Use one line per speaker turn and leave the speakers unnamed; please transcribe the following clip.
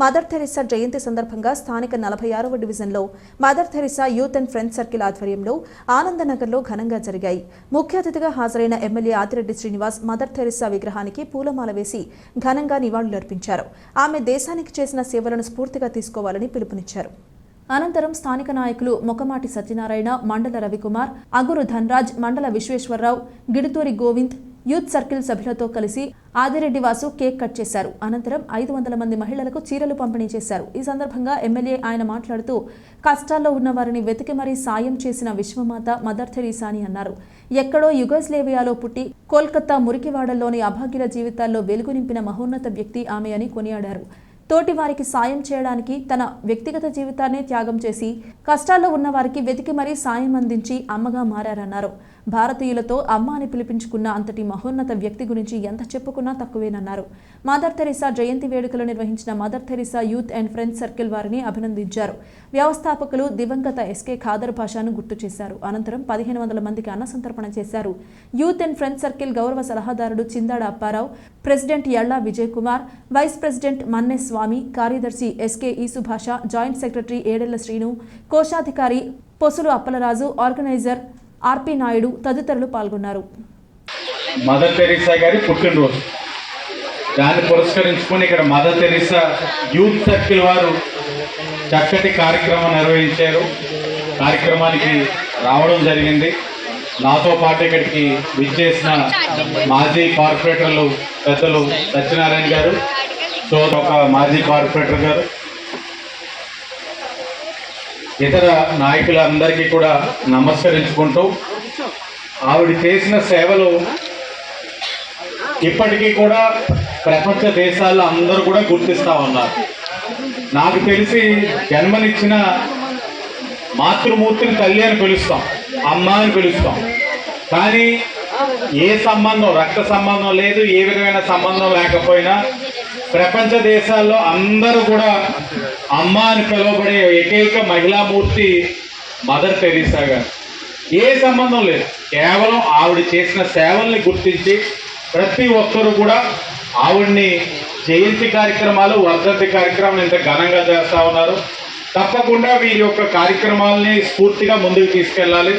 Mother Teresa జయంతి సందర్భంగా స్థానిక నలభై ఆరవ డివిజన్లో mother Teresa youth and friends circle ఆధ్వర్యంలో ఆనందనగర్లో ఘనంగా జరిగాయి. ముఖ్య అతిథిగా హాజరైన MLA Adireddy Srinivas mother Teresa విగ్రహానికి పూలమాల వేసి ఘనంగా నివాళులర్పించారు ఆమె దేశానికి చేసిన సేవలను స్ఫూర్తిగా తీసుకోవాలని పిలుపునిచ్చారు. అనంతరం స్థానిక నాయకులు మొకమాటి సత్యనారాయణ మండల రవికుమార్ అగురు ధన్రాజ్ మండల విశ్వేశ్వరరావు గిడుతూరి గోవింద్ యూత్ సర్కిల్ సభ్యులతో కలిసి ఆదిరెడ్డి వాసు కేక్ కట్ చేశారు. అనంతరం ఐదు వందల మంది మహిళలకు చీరలు పంపిణీ చేశారు. ఈ సందర్భంగా ఎమ్మెల్యే ఆయన మాట్లాడుతూ కష్టాల్లో ఉన్న వారిని వెతికి మరీ సాయం చేసిన విశ్వమాత మదర్ థెరీసా అని అన్నారు. ఎక్కడో యుగోస్లేవియాలో పుట్టి కోల్కతా మురికివాడల్లోని అభాగ్యుల జీవితాల్లో వెలుగు నింపిన మహోన్నత వ్యక్తి ఆమె అని కొనియాడారు. తోటి వారికి సాయం చేయడానికి తన వ్యక్తిగత జీవితాన్ని త్యాగం చేసి కష్టాల్లో ఉన్న వారికి వెతికి మరీ సాయం అందించి అమ్మగా మారారన్నారు. భారతీయులతో అమ్మ అని పిలిపించుకున్న అంతటి మహోన్నత వ్యక్తి గురించి ఎంత చెప్పుకున్నా తక్కువేనన్నారు. మదర్ థెరిసా జయంతి వేడుకలు నిర్వహించిన mother Teresa youth and friends circle వారిని అభినందించారు. వ్యవస్థాపకులు దివంగత ఎస్కే ఖాదర్ భాషను గుర్తు చేశారు. అనంతరం పదిహేను వందల మందికి అన్నసంతర్పణ చేశారు. యూత్ అండ్ ఫ్రెండ్స్ సర్కిల్ గౌరవ సలహాదారుడు Chindada Apparao president Yalla Vijay Kumar vice president Manne Swamy కార్యదర్శి S K Esubhasha joint secretary Edella Srinu కోశాధికారి Posulu Appalaraju organiser R P Naidu తదితరులు పాల్గొన్నారు.
మదర్ తెరీసా గారి పుట్టినరోజు. దాన్ని పురస్కరించుకొని ఇక్కడ మదర్ తెరీసా యూత్ సర్కిల్ వారు చక్కటి కార్యక్రమం నిర్వహించారు. కార్యక్రమానికి రావడం జరిగింది. నాతో పాటు ఇక్కడికి విచ్చేసిన మాజీ కార్పొరేటర్లు పెద్దలు సత్యనారాయణ గారు సో ఒక మాజీ కార్పొరేటర్ గారు ఇతర నాయకులందరికీ కూడా నమస్కరించుకుంటూ ఆవిడ చేసిన సేవలు ఇప్పటికీ కూడా ప్రపంచ దేశాల్లో అందరూ కూడా గుర్తిస్తూ ఉన్నారు. నాకు తెలిసి జన్మనిచ్చిన మాతృమూర్తిని తల్లి అని పిలుస్తాం అమ్మ అని పిలుస్తాం. కానీ ఏ సంబంధం రక్త సంబంధం లేదు ఏ విధమైన సంబంధం లేకపోయినా ప్రపంచ దేశాల్లో అందరూ కూడా అమ్మ అని పిలువబడే ఏకైక మహిళామూర్తి మదర్ టెరీసా గారు. ఏ సంబంధం లేదు. కేవలం ఆవిడ చేసిన సేవల్ని గుర్తించి ప్రతి ఒక్కరూ కూడా ఆవిడ్ని జయంతి కార్యక్రమాలు వర్ధంతి కార్యక్రమాలు ఇంత ఘనంగా చేస్తూ ఉన్నారు. తప్పకుండా వీరి యొక్క కార్యక్రమాలని స్ఫూర్తిగా ముందుకు తీసుకెళ్ళాలి.